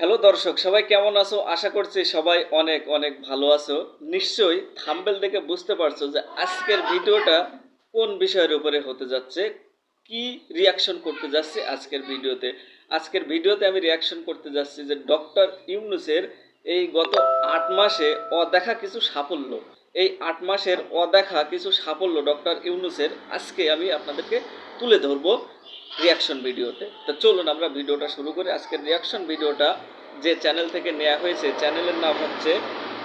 Hello দর্শক, সবাই কেমন আছো? আশা করছি সবাই অনেক অনেক ভালো আছো। নিশ্চয়ই থাম্বেল দেখে বুঝতে পারছ যে আজকের ভিডিওটা কোন বিষয়ের উপরে হতে যাচ্ছে, কি রিয়াকশন করতে যাচ্ছি আজকের ভিডিওতে। আজকের ভিডিওতে আমি রিয়াকশন করতে যাচ্ছি যে ডক্টর ইউনুসের এই গত আট মাসে অদেখা কিছু সাফল্য। এই আট মাসের অদেখা কিছু সাফল্য ডক্টর ইউনুসের আজকে আমি আপনাদেরকে তুলে ধরবো। রিয়াকশন ভিডিওতে তো চলুন আমরা ভিডিওটা শুরু করি। আজকের রিয়াকশন ভিডিওটা যে চ্যানেল থেকে নেওয়া হয়েছে চ্যানেলের নাম হচ্ছে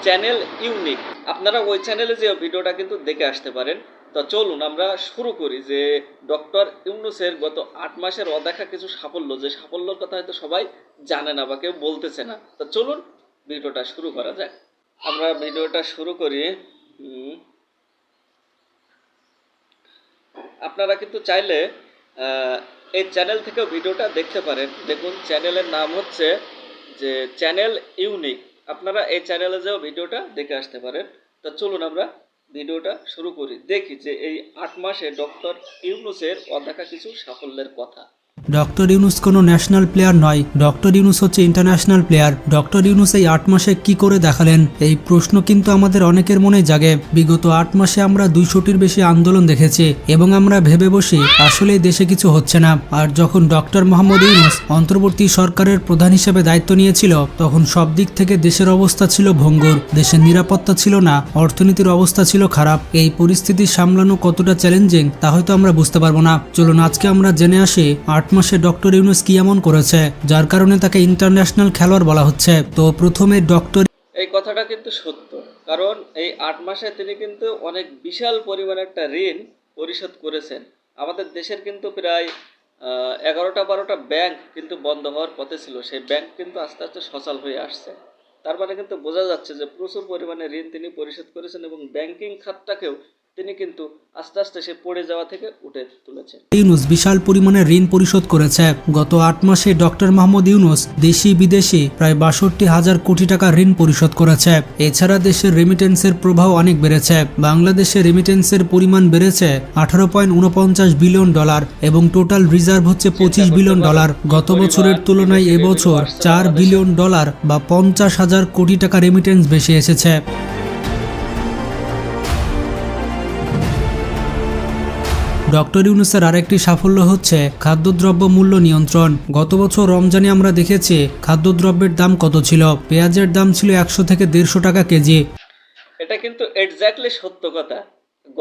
চ্যানেল ইউনিক আপনারা ওই চ্যানেলে যে ভিডিওটা কিন্তু দেখে আসতে পারেন। তো চলুন আমরা শুরু করি যে ডক্টর ইউনুসের গত আট মাসের অদেখা কিছু সাফল্য, যে সাফল্যর কথা হয়তো সবাই জানে না বা কেউ বলতেছে না। তো চলুন ভিডিওটা শুরু করা যাক। আমরা ভিডিওটা শুরু করি। আপনারা কিন্তু চাইলে এই চ্যানেল থেকেও ভিডিওটা দেখতে পারেন। দেখুন চ্যানেলের নাম হচ্ছে যে চ্যানেল ইউনিক আপনারা এই চ্যানেলে যেও ভিডিওটা দেখে আসতে পারেন। তা চলুন আমরা ভিডিওটা শুরু করি। দেখি যে এই আট মাসে ডক্টর ইউনুসের অদেখা কিছু সাফল্যের কথা। ডক্টর ইউনুস কোনো ন্যাশনাল প্লেয়ার নয়। ডক্টর ইউনুস হচ্ছে ইন্টারন্যাশনাল প্লেয়ার। ডক্টর ইউনুস এই আট মাসে কি করে দেখালেন? এই প্রশ্ন কিন্তু আমাদের অনেকের মনে জাগে। বিগত আট মাসে আমরা দুইশোটির বেশি আন্দোলন দেখেছি এবং আমরা ভেবে বসি আসলে দেশে কিছু হচ্ছে না। আর যখন ডক্টর মোহাম্মদ ইউনুস অন্তর্বর্তী সরকারের প্রধান হিসেবে দায়িত্ব নিয়েছিল, তখন সব দিক থেকে দেশের অবস্থা ছিল ভঙ্গুর। দেশের নিরাপত্তা ছিল না, অর্থনীতির অবস্থা ছিল খারাপ। এই পরিস্থিতি সামলানো কতটা চ্যালেঞ্জিং তা হয়তো আমরা বুঝতে পারব না। চলুন আজকে আমরা জেনে আসি, আট মাসে ডক্টর ইউনুস কি এমন করেছে? যার কারণে তাকে ইন্টারন্যাশনাল খেলোয়াড় বলা হচ্ছে। তো প্রথমে ডক্টর এই কথাটা কিন্তু সত্য। কারণ এই আট মাসে তিনি কিন্তু অনেক বিশাল পরিমাণে একটা ঋণ পরিশোধ করেছেন। আমাদের দেশের কিন্তু প্রায় এগারোটা বারোটা ব্যাংক কিন্তু বন্ধ হওয়ার পথে ছিল। সেই ব্যাংক কিন্তু আস্তে আস্তে সচল হয়ে আসছে। তার মানে কিন্তু বোঝা যাচ্ছে যে প্রচুর পরিমাণে ঋণ তিনি পরিশোধ করেছেন এবং ব্যাংকিং খাতটাকেও তিনি কিন্তু আস্তে আস্তে সে পড়ে যাওয়া থেকে উঠে তুলেছেন। ইউনুস বিশাল পরিমাণে ঋণ পরিশোধ করেছে। গত আট মাসে ডক্টর মাহমুদ ইউনুস দেশি বিদেশি প্রায় বাষট্টি হাজার কোটি টাকা ঋণ পরিশোধ করেছে। এছাড়া দেশের রেমিটেন্সের প্রভাব অনেক বেড়েছে। বাংলাদেশে রেমিটেন্সের পরিমাণ বেড়েছে আঠারো পয়েন্ট উনপঞ্চাশ বিলিয়ন ডলার এবং টোটাল রিজার্ভ হচ্ছে পঁচিশ বিলিয়ন ডলার। গত বছরের তুলনায় এবছর চার বিলিয়ন ডলার বা পঞ্চাশ হাজার কোটি টাকা রেমিটেন্স বেশি এসেছে। ডক্টর ইউনুসের আরেকটি সাফল্য হচ্ছে খাদ্যদ্রব্য মূল্য নিয়ন্ত্রণ। গত বছর রমজানে আমরা দেখেছি খাদ্যদ্রব্যের দাম কত ছিল? পেঁয়াজের দাম ছিল একশো থেকে দেড়শো টাকা কেজি। এটা কিন্তু এক্স্যাক্টলি সত্য কথা।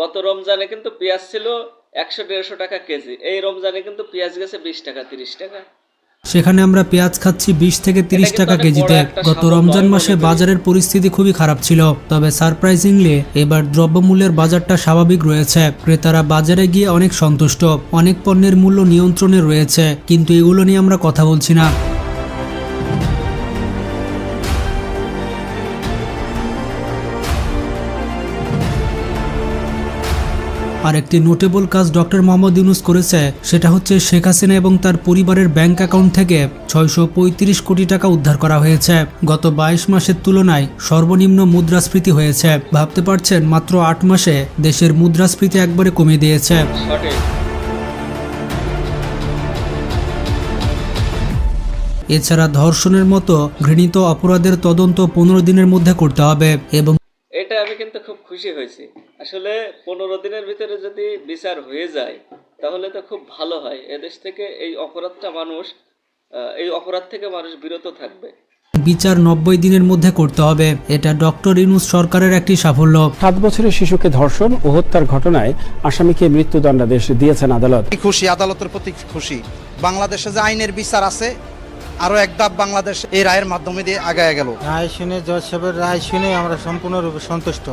গত রমজানে কিন্তু পেঁয়াজ ছিল একশো দেড়শো টাকা কেজি। এই রমজানে কিন্তু পেঁয়াজ গেছে বিশ টাকা, তিরিশ টাকা। সেখানে আমরা পেঁয়াজ খাচ্ছি বিশ থেকে তিরিশ টাকা কেজিতে। গত রমজান মাসে বাজারের পরিস্থিতি খুবই খারাপ ছিল তবে সারপ্রাইজিংলি এবার দ্রব্যমূল্যের বাজারটা স্বাভাবিক রয়েছে। ক্রেতারা বাজারে গিয়ে অনেক সন্তুষ্ট অনেক পণ্যের মূল্য নিয়ন্ত্রণে রয়েছে কিন্তু এগুলো নিয়ে আমরা কথা বলছি না। আর একটি নোটেবল কাজ ডক্টর মোহাম্মদ ইউনুস করেছে, সেটা হচ্ছে শেখ হাসিনা এবং তার পরিবারের ব্যাংক অ্যাকাউন্ট থেকে ছয়শো পঁয়ত্রিশ কোটি টাকা উদ্ধার করা হয়েছে। গত বাইশ মাসের তুলনায় সর্বনিম্ন মুদ্রাস্ফীতি হয়েছে। ভাবতে পারছেন, মাত্র আট মাসে দেশের মুদ্রাস্ফীতি একবারে কমে দিয়েছে। এছাড়া ধর্ষণের মতো ঘৃণিত অপরাধের তদন্ত পনেরো দিনের মধ্যে করতে হবে এবং এটা আমি কিন্তু খুব খুশি হয়েছি। আসলে পনেরো দিনের ভিতরে যদি বিচার হয়ে যায় তাহলে তো খুব ভালো হয়। এদেশ থেকে এই অপরাধটা মানুষ এই অপরাধ থেকে মানুষ বিরত থাকবে। বিচার নব্বই দিনের মধ্যে করতে হবে এটা ডক্টর ইউনুস সরকারের একটি সাফল্য। সাত বছরের শিশুকে ধর্ষণ ও হত্যার ঘটনায় আসামিকে মৃত্যুদণ্ডাদেশ দিয়েছেন আদালত। খুশি আদালতের প্রতি খুশি। বাংলাদেশে যে আইনের বিচার আছে আরও এক ধাপ বাংলাদেশ এই রায়ের মাধ্যমে দিয়ে আগায় গেল। রায় শুনে জজ সাহেবের রায় শুনে আমরা সম্পূর্ণরূপে সন্তুষ্ট।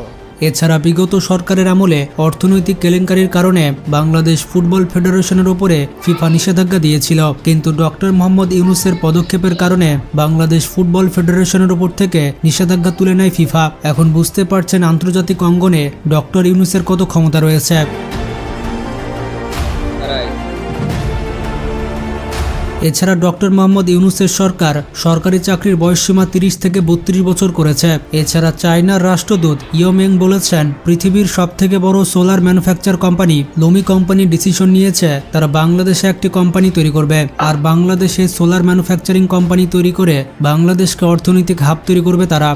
এছাড়া বিগত সরকারের আমলে অর্থনৈতিক কেলেঙ্কারির কারণে বাংলাদেশ ফুটবল ফেডারেশনের উপরে ফিফা নিষেধাজ্ঞা দিয়েছিল। কিন্তু ডক্টর মোহাম্মদ ইউনুসের পদক্ষেপের কারণে বাংলাদেশ ফুটবল ফেডারেশনের উপর থেকে নিষেধাজ্ঞা তুলে নেয় ফিফা। এখন বুঝতে পারছেন আন্তর্জাতিক অঙ্গনে ডক্টর ইউনুসের কত ক্ষমতা রয়েছে. এছাড়া ডক্টর মোহাম্মদ ইউনুসের সরকার সরকারি চাকরির বয়সসীমা তিরিশ থেকে বত্রিশ বছর করেছে। এছাড়া চায়নার রাষ্ট্রদূত ইয়োমেং বলেছেন, পৃথিবীর সব থেকে বড় সোলার ম্যানুফ্যাকচার কোম্পানি লোমি কোম্পানি ডিসিশন নিয়েছে, তারা বাংলাদেশে একটি কোম্পানি তৈরি করবে। আর বাংলাদেশে সোলার ম্যানুফ্যাকচারিং কোম্পানি তৈরি করে বাংলাদেশকে অর্থনৈতিক হাব তৈরি করবে তারা।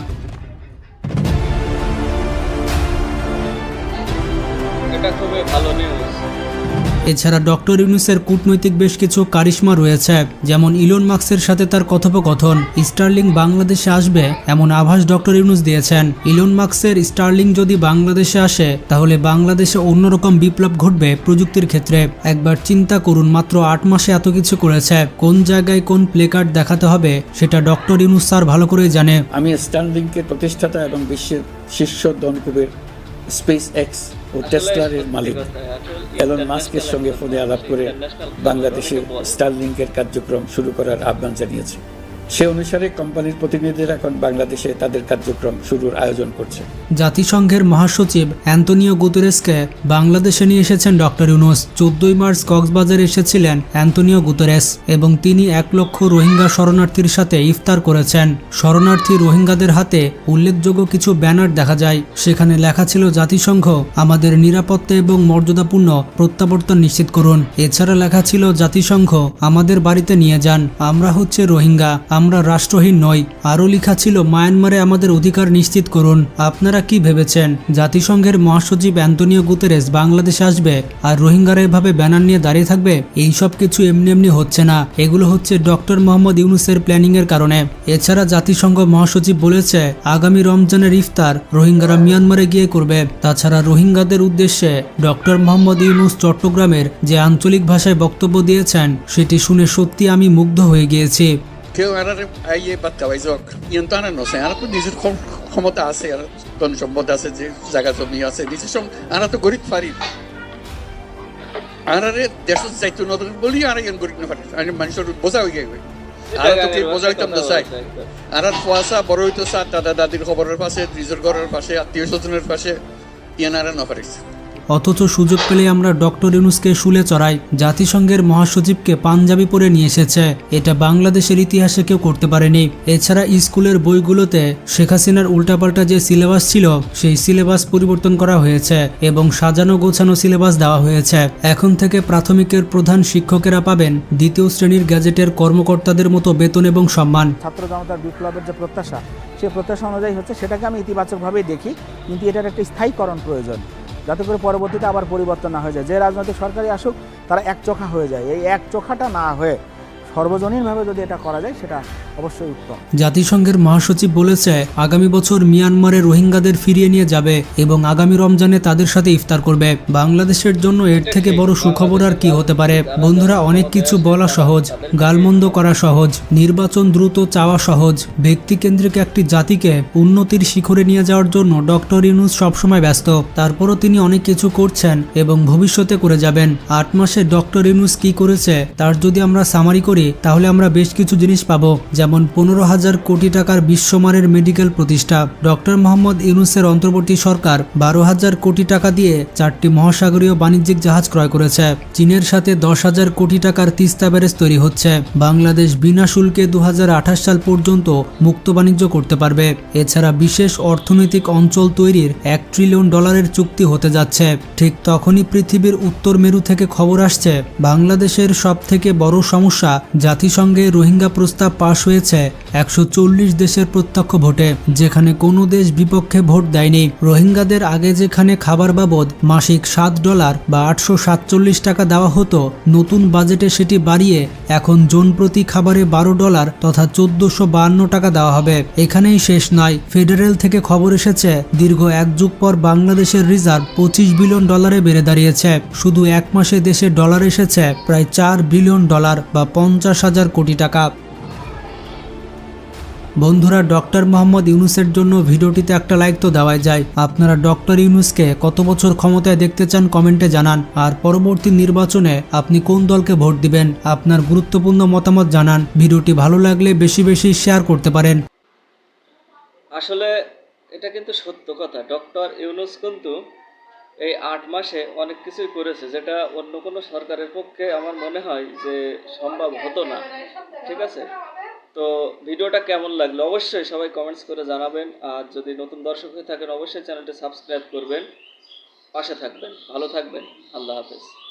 এছাড়া ডক্টর ইউনুসের কূটনৈতিক বেশ কিছু কারিশমা রয়েছে, যেমন ইলন মার্কসের সাথে তার কথোপকথন, স্টার্লিং বাংলাদেশে আসবে এমন আভাস ডক্টর ইউনুস দিয়েছেন। ইলন মার্কসের স্টার্লিং যদি বাংলাদেশে আসে, তাহলে বাংলাদেশে অন্যরকম বিপ্লব ঘটবে প্রযুক্তির ক্ষেত্রে। একবার চিন্তা করুন, মাত্র আট মাসে এত কিছু করেছে। কোন জায়গায় কোন প্লেকার্ড দেখাতে হবে, সেটা ডক্টর ইউনুস স্যার ভালো করেই জানে। আমি স্টার্লিংকে প্রতিষ্ঠাতা এবং বিশ্বের শীর্ষ দনকুবের স্পেস এক্স ও টেসলারের মালিক। এলন মাস্কের সঙ্গে ফোনে আলাপ করে বাংলাদেশে স্টারলিংকের কার্যক্রম শুরু করার আহ্বান জানিয়েছে। সে অনুসারে কোম্পানির প্রতিনিধিরা এখন বাংলাদেশে তাদের কার্যক্রম শুরুর আয়োজন করছে। জাতিসংঘের মহাসচিব অ্যান্তনিও গুতেরেসকে বাংলাদেশে নিয়ে এসেছেন ডক্টর ইউনুস। চোদ্দই মার্চ কক্সবাজারে এসেছিলেন অ্যান্তনিও গুতেরেস এবং তিনি এক লক্ষ রোহিঙ্গা শরণার্থীর সাথে ইফতার করেছেন। শরণার্থী রোহিঙ্গাদের হাতে উল্লেখযোগ্য কিছু ব্যানার দেখা যায়। সেখানে লেখা ছিল, জাতিসংঘ আমাদের নিরাপত্তা এবং মর্যাদাপূর্ণ প্রত্যাবর্তন নিশ্চিত করুন। এছাড়া লেখা ছিল, জাতিসংঘ আমাদের বাড়িতে নিয়ে যান। আমরা হচ্ছে রোহিঙ্গা। আমরা রাষ্ট্রহীন নই। আরও লেখা ছিল, মায়ানমারে আমাদের অধিকার নিশ্চিত করুন। আপনারা কি ভেবেছেন? জাতিসংঘের মহাসচিব অ্যান্তনিও গুতেরেস বাংলাদেশে আসবে আর রোহিঙ্গারা এভাবে ব্যানার নিয়ে দাঁড়িয়ে থাকবে? এই সব কিছু এমনি এমনি হচ্ছে না। এগুলো হচ্ছে ডক্টর মোহাম্মদ ইউনুসের প্ল্যানিং এর কারণে। এছাড়া জাতিসংঘ মহাসচিব বলেছে, আগামী রমজানের ইফতার রোহিঙ্গারা মিয়ানমারে গিয়ে করবে। তাছাড়া রোহিঙ্গাদের উদ্দেশ্যে ডক্টর মোহাম্মদ ইউনুস চট্টগ্রামের যে আঞ্চলিক ভাষায় বক্তব্য দিয়েছেন, সেটি শুনে সত্যি আমি মুগ্ধ হয়ে গিয়েছি। আইয়ে বাদ খাওয়াই যাক ইয়ন্ত আনা নছে আর তো নিজের ক্ষম- ক্ষমতা আছে আর ধন সম্পদ আছে যে জায়গা জমি আছে নিজের সঙ্গ আরা তো গরিব পারি আর আরে দেশের চাইতো নতুন বলি আর ইয়ান গরিব না পারি আর মানুষের বোঝা হয়ে গেবে আর তো কি বোঝা না চাই আর বড় হইতো চা দাদা দাদির খবরের পাশে নিজের ঘরের পাশে আত্মীয় স্বজনের পাশে ইয়ান আর না পারিস অথচ সুযোগ পেলে আমরা ডক্টর ইউনুসকে শুলে চড়াই। জাতিসংঘের মহাসচিবকে পাঞ্জাবি পরে নিয়ে এসেছে। এটা বাংলাদেশের ইতিহাসে কেউ করতে পারেনি। এছাড়া স্কুলের বইগুলোতে শেখ হাসিনার উল্টাপাল্টা যে সিলেবাস ছিল, সেই সিলেবাস পরিবর্তন করা হয়েছে এবং সাজানো গোছানো সিলেবাস দেওয়া হয়েছে। এখন থেকে প্রাথমিকের প্রধান শিক্ষকেরা পাবেন দ্বিতীয় শ্রেণির গ্যাজেটের কর্মকর্তাদের মতো বেতন এবং সম্মান। ছাত্র জনতার বিপ্লবের যে প্রত্যাশা সেই প্রত্যাশা অনুযায়ী হচ্ছে সেটাকে আমি ইতিবাচকভাবেই দেখি, কিন্তু এটার একটা স্থায়ীকরণ প্রয়োজন। যাতে করে পরবর্তীতে আবার পরিবর্তন না হয়ে যায়। যে রাজনৈতিক সরকারই আসুক, তারা একচোখা হয়ে যায়। এই একচোখাটা না হয়ে সর্বজনীনভাবে যদি এটা করা যায়, সেটা অবশ্যই উত্তম। জাতিসংঘের মহাসচিব বলেছে, আগামী বছর মিয়ানমারে রোহিঙ্গাদের ফিরিয়ে নিয়ে যাবে এবং আগামী রমজানে তাদের সাথে ইফতার করবে। বাংলাদেশের জন্য এর থেকে বড় সুখবর আর কি হতে পারে? বন্ধুরা, অনেক কিছু বলা সহজ, গালমন্দ করা সহজ, নির্বাচন দ্রুত চাওয়া সহজ। ব্যক্তিকেন্দ্রিক একটি জাতিকে উন্নতির শিখরে নিয়ে যাওয়ার জন্য ডক্টর ইউনুস সবসময় ব্যস্ত। তারপরও তিনি অনেক কিছু করছেন এবং ভবিষ্যতে করে যাবেন। আট মাসে ডক্টর ইউনুস কি করেছে, তার যদি আমরা সামারি করি তাহলে আমরা বেশ কিছু জিনিস পাবো, যেমন পনেরো হাজার কোটি টাকার বিশ্বমানের মেডিকেল প্রতিষ্ঠা। ডক্টর মোহাম্মদ ইউনুসের অন্তর্বর্তী সরকার বারো হাজার কোটি টাকা দিয়ে চারটি মহাসাগরীয় বাণিজ্যিক জাহাজ ক্রয় করেছে। চীনের সাথে দশ হাজার কোটি টাকার তিস্তা ব্যারেজ তৈরি হচ্ছে। বাংলাদেশ বিনা শুল্কে দু হাজার আঠাশ সাল পর্যন্ত মুক্ত বাণিজ্য করতে পারবে। এছাড়া বিশেষ অর্থনৈতিক অঞ্চল তৈরির এক ট্রিলিয়ন ডলারের চুক্তি হতে যাচ্ছে। ঠিক তখনই পৃথিবীর উত্তর মেরু থেকে খবর আসছে, বাংলাদেশের সব থেকে বড় সমস্যা জাতিসংঘে রোহিঙ্গা প্রস্তাব পাশ হয়েছে একশো চল্লিশ দেশের প্রত্যক্ষ ভোটে, যেখানে কোনো দেশ বিপক্ষে ভোট দেয়নি। রোহিঙ্গাদের আগে যেখানে খাবার বাবদ মাসিক সাত ডলার বা আটশো সাতচল্লিশ টাকা দেওয়া হতো, নতুন বাজেটে সেটি বাড়িয়ে এখন জন প্রতি খাবারে বারো ডলার তথা চোদ্দশো টাকা দেওয়া হবে। এখানেই শেষ নয়। ফেডারেল থেকে খবর এসেছে, দীর্ঘ এক যুগ পর বাংলাদেশের রিজার্ভ পঁচিশ বিলিয়ন ডলারে বেড়ে দাঁড়িয়েছে। শুধু এক মাসে দেশে ডলার এসেছে প্রায় চার বিলিয়ন ডলার বা পঞ্চাশ হাজার কোটি টাকা। বন্ধুরা, ডক্টর মোহাম্মদ ইউনুসের জন্য ভিডিওটিতে একটা লাইক তো দেওয়াই যায়। আপনারা ডক্টর ইউনুসকে কত বছর ক্ষমতায় দেখতে চান কমেন্টে জানান। আর পরবর্তী নির্বাচনে আপনি কোন দলকে ভোট দিবেন, আপনার গুরুত্বপূর্ণ মতামত জানান। ভিডিওটি ভালো লাগলে বেশি বেশি শেয়ার করতে পারেন। আসলে এটা কিন্তু সত্য কথা। ডক্টর ইউনুস কিন্তু এই আট মাসে অনেক কিছুই করেছে, যেটা অন্য কোনো সরকারের পক্ষে আমার মনে হয় যে সম্ভব হতো না। ঠিক আছে? তো ভিডিওটা কেমন লাগল? অবশ্যই সবাই কমেন্টস করে জানাবেন। আর যদি নতুন দর্শক হয়ে থাকেন, অবশ্যই চ্যানেলটি সাবস্ক্রাইব করবেন। পাশে থাকবেন। ভালো থাকবেন। আল্লাহ হাফেজ।